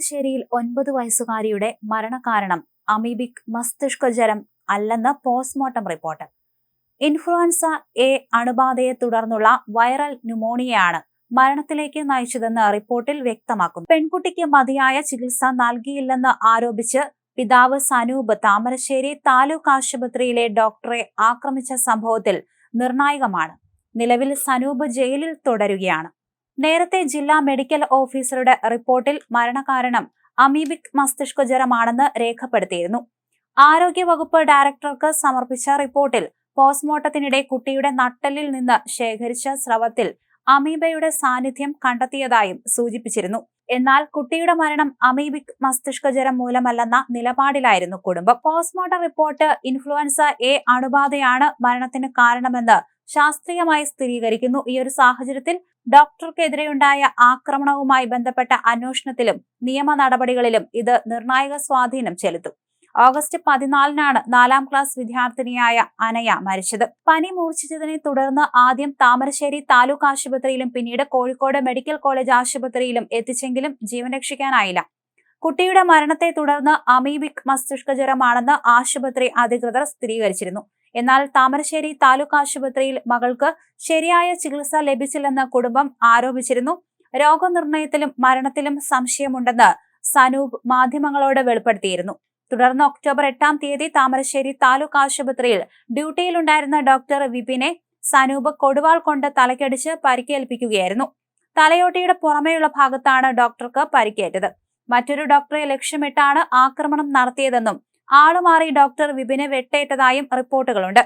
താമരശ്ശേരിയിൽ ഒൻപത് വയസ്സുകാരിയുടെ മരണകാരണം അമീബിക് മസ്തിഷ്ക ജ്വരം അല്ലെന്ന് പോസ്റ്റ്മോർട്ടം റിപ്പോർട്ട്. ഇൻഫ്ലുവൻസ എ അണുബാധയെ തുടർന്നുള്ള വൈറൽ ന്യൂമോണിയയാണ് മരണത്തിലേക്ക് നയിച്ചതെന്ന് റിപ്പോർട്ടിൽ വ്യക്തമാക്കുന്നു. പെൺകുട്ടിക്ക് മതിയായ ചികിത്സ നൽകിയില്ലെന്ന് ആരോപിച്ച് പിതാവ് സനൂപ് താമരശ്ശേരി താലൂക്ക് ആശുപത്രിയിലെ ഡോക്ടറെ ആക്രമിച്ച സംഭവത്തിൽ നിർണായകമാണ്. നിലവിൽ സനൂപ് ജയിലിൽ തുടരുകയാണ്. നേരത്തെ ജില്ലാ മെഡിക്കൽ ഓഫീസറുടെ റിപ്പോർട്ടിൽ മരണകാരണം അമീബിക് മസ്തിഷ്ക ജ്വരമാണെന്ന് രേഖപ്പെടുത്തിയിരുന്നു. ആരോഗ്യവകുപ്പ് ഡയറക്ടർക്ക് സമർപ്പിച്ച റിപ്പോർട്ടിൽ പോസ്റ്റ്മോർട്ടത്തിനിടെ കുട്ടിയുടെ നട്ടലിൽ നിന്ന് ശേഖരിച്ച സ്രവത്തിൽ അമീബയുടെ സാന്നിധ്യം കണ്ടെത്തിയതായും സൂചിപ്പിച്ചിരുന്നു. എന്നാൽ കുട്ടിയുടെ മരണം അമീബിക് മസ്തിഷ്ക ജ്വരം മൂലമല്ലെന്ന നിലപാടിലായിരുന്നു കുടുംബം. പോസ്റ്റ്മോർട്ടം റിപ്പോർട്ട് ഇൻഫ്ലുവൻസ എ അണുബാധയാണ് മരണത്തിന് കാരണമെന്ന് ശാസ്ത്രീയമായി സ്ഥിരീകരിക്കുന്നു. ഈ ഒരു സാഹചര്യത്തിൽ ഡോക്ടർക്കെതിരെയുണ്ടായ ആക്രമണവുമായി ബന്ധപ്പെട്ട അന്വേഷണത്തിലും നിയമ നടപടികളിലും ഇത് നിർണായക സ്വാധീനം ചെലുത്തും. ഓഗസ്റ്റ് പതിനാലിനാണ് നാലാം ക്ലാസ് വിദ്യാർത്ഥിനിയായ അനയ മരിച്ചത്. പനി മൂർച്ഛിച്ചതിനെ തുടർന്ന് ആദ്യം താമരശ്ശേരി താലൂക്ക് ആശുപത്രിയിലും പിന്നീട് കോഴിക്കോട് മെഡിക്കൽ കോളേജ് ആശുപത്രിയിലും എത്തിച്ചെങ്കിലും ജീവൻ രക്ഷിക്കാനായില്ല. കുട്ടിയുടെ മരണത്തെ തുടർന്ന് അമീബിക് മസ്തിഷ്കജ്വരമാണെന്ന് ആശുപത്രി അധികൃതർ സ്ഥിരീകരിച്ചിരുന്നു. എന്നാൽ താമരശ്ശേരി താലൂക്ക് ആശുപത്രിയിൽ മകൾക്ക് ശരിയായ ചികിത്സ ലഭിച്ചില്ലെന്ന് കുടുംബം ആരോപിച്ചിരുന്നു. രോഗനിർണയത്തിലും മരണത്തിലും സംശയമുണ്ടെന്ന് സനൂപ് മാധ്യമങ്ങളോട് വെളിപ്പെടുത്തിയിരുന്നു. തുടർന്ന് ഒക്ടോബർ എട്ടാം തീയതി താമരശ്ശേരി താലൂക്ക് ആശുപത്രിയിൽ ഡ്യൂട്ടിയിലുണ്ടായിരുന്ന ഡോക്ടർ വിപിനെ സനൂപ് കൊടുവാൾ കൊണ്ട് തലക്കടിച്ച് പരിക്കേൽപ്പിക്കുകയായിരുന്നു. തലയോട്ടിയുടെ പുറമേയുള്ള ഭാഗത്താണ് ഡോക്ടർക്ക് പരിക്കേറ്റത്. മറ്റൊരു ഡോക്ടറെ ലക്ഷ്യമിട്ടാണ് ആക്രമണം നടത്തിയതെന്നും ആളുമാറി ഡോക്ടർ വിപിനെ വെട്ടേറ്റതായും റിപ്പോർട്ടുകളുണ്ട്